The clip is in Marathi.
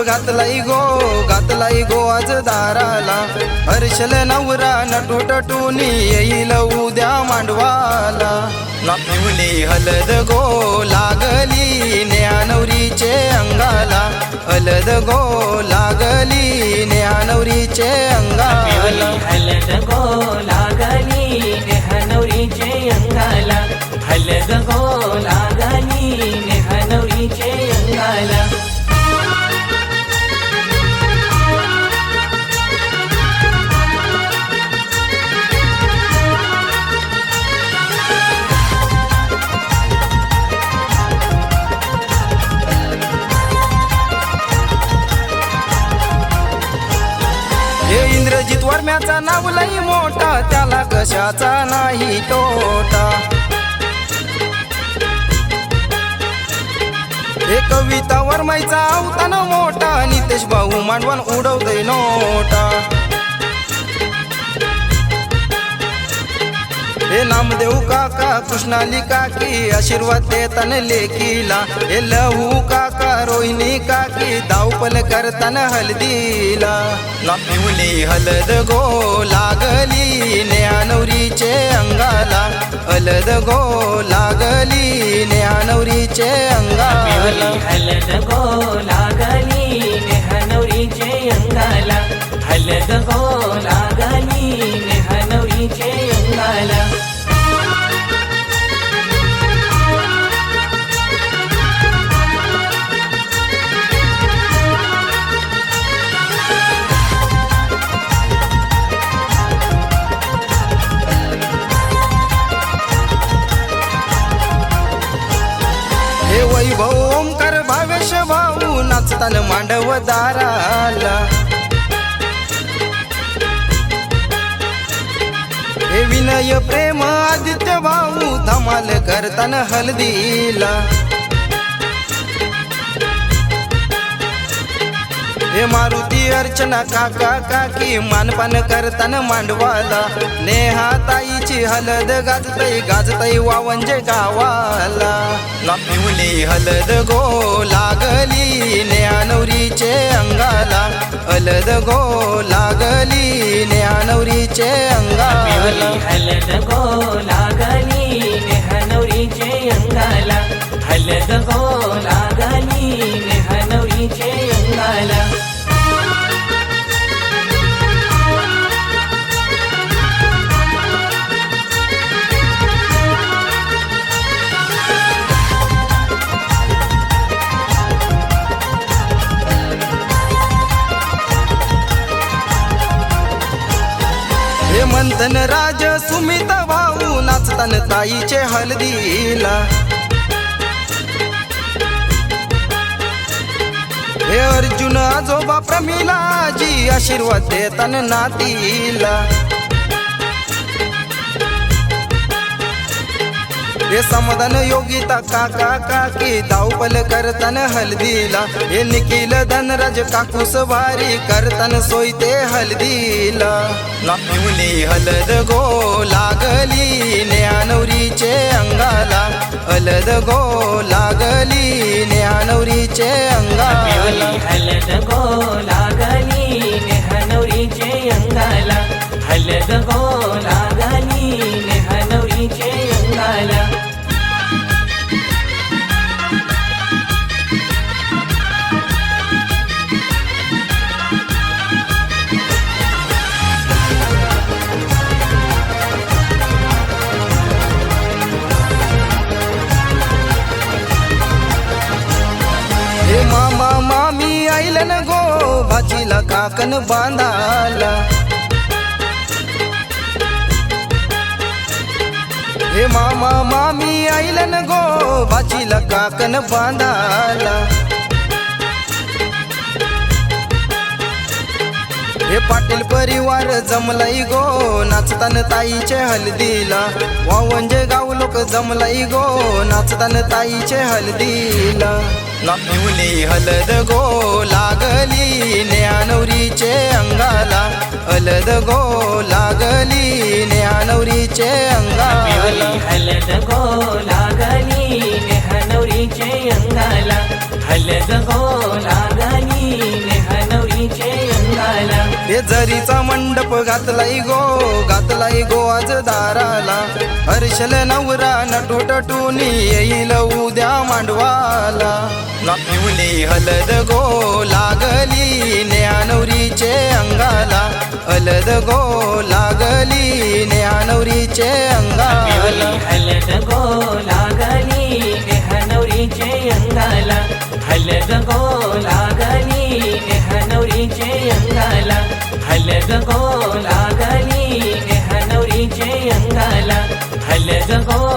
हररीचा घातलाय गो घातलाय गो आज दाराला. हर्षल नवरा नटूटटून येईल उद्या मांडवाला. ना हलद गो लागली न्यानवरीचे अंगाला. हलद गो लागली न्यानवरीचे पिवली अंगाला. हलद गो लागली नवरीचे अंगाला. हलद गो लागली इंद्रजित वर्म्याचा नाव लई मोठा त्याला कशाचा नाही तोटा. हे कविता वर्माईचा अवतान मोठा नितेश भाऊ मांडवण उडवतय नोटा. हे नामदेव काका कृष्णाली काकी आशीर्वाद देताना लेकीला. हे लहू काका रोहिणी काकी दावपल करताना हलदीला ना हलद गो लागली न्यानवरीचे अंगाला. हलद गो लागली न्यानवरीचे अंगाला. हलद गो हे वैभव ओंकार भावेश भाऊ नाचताना मांडव दाराला. हे विनय प्रेम आदित्य भाऊ धमाल करताना हलदीला. हे मारुती अर्चना काका काकी मानपान करताना मांडवाला. नेहा ताईची हलद गाजतई गाजतई वावंजे गावाला. ना हलद गो लागली नेहानवरीचे अंगाला. हलद गो लागली नेहा नवरीचे अंगाला. हलद गो लागली नेहनवरीचे अंगाला. हलद गो मंथन राज सुमित भाऊ नाचतान ताईचे हलदीला हे अर्जुन आजोबा प्रमिलाजी आशीर्वाद देतान नातीला. हे समाधान योगिता काका काकी धावपल करतन हलदीला. हे निखिल धनराज काकूस भारी करताना सोयते हलदीला. ना हलद गो लागली ज्ञानवरीचे अंगाला. हलद गो लागली ज्ञानवरीचे अंगाला हलद गो लागली ज्ञानवरीचे अंगाला. हलद गो हे मामा मामी आईलन गो भाजीला काकन बांधाला हे मामा मामी आईलन गो भाजीला काकन बांधाला हे पाटील परिवार जमलाई गो नाचतान ताईचे हलदीला वावंजे गाव लोक जमलाई गो नाचतान ताईचे हलदीला ना पिवली हलद गो लागली न्यानवरीचे अंगाला. हलद गो लागली न्यानवरीचे अंगाला. हलद गो लागली अंगाला. हलद गो लागली अंगाला. हे जरीचा मंडप घातलाय गो घातलाय गो आज दाराला. हर्षल नवरा नटून येईल उद्या पिवली हलद गो लागली ज्ञानवरीचे अंगाला. हलद गो लागली ज्ञानवरीचे अंगाला. हलद गो लागली ज्ञानवरीचे अंगाला. हलद गो लागली ज्ञानवरीचे अंगाला. हलद गो लागली ज्ञानवरीचे अंगाला. हलद गो